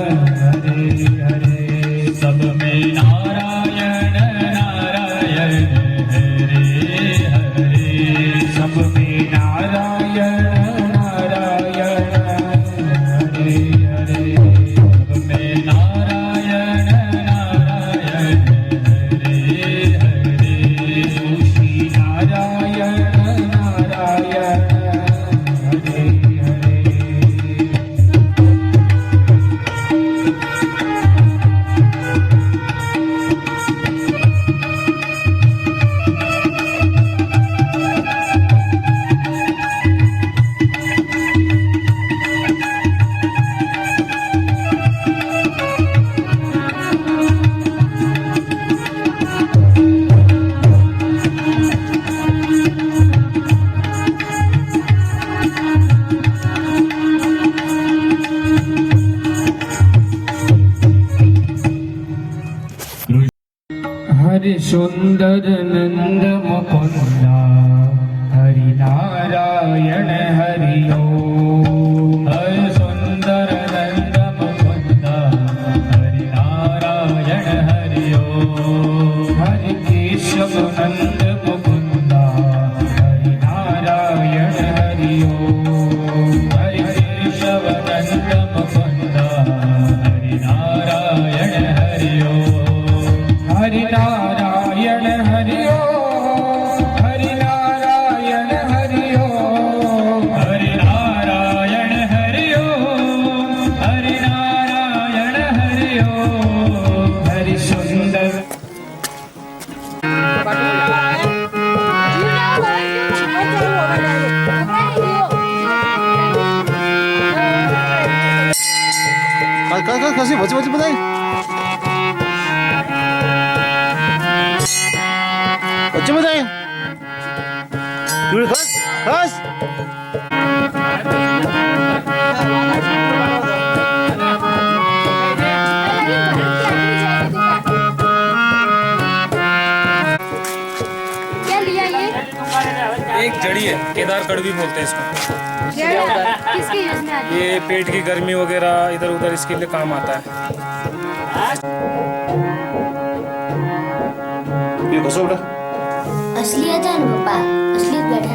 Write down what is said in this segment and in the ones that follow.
Hare Hari સુંદર નંદ મુકુંદ હરિ નારાયણ હરિ કશું વચ્ચે વચ્ચે બધા વચ્ચે બધા ખસ ખસ कड़वी है केदार कड़वी बोलते हैं इसको। ये पेट की गर्मी वगैरह इधर उधर इसके लिए काम आता है। ये असली बेटा। असलियत है पापा बैठा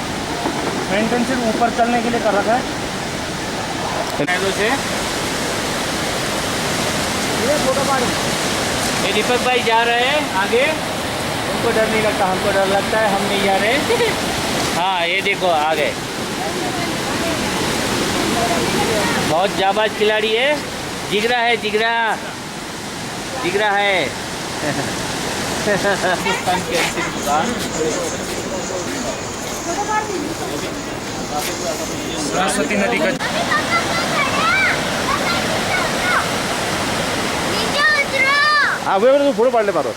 मेंटेन सिर्फ़ ऊपर चलने के लिए कर रखा है। से ये दीपक भाई जा रहे हैं आगे। उनको डर नहीं लगता हमको डर लगता है हम नहीं जा रहे। हाँ ये देखो आ गए बहुत जाबाज खिलाड़ी है। जिगरा है जिगरा जिगरा है। सरस्वती नदी का नीचे उतरो हाँ वे तू पुढे पाडले पारो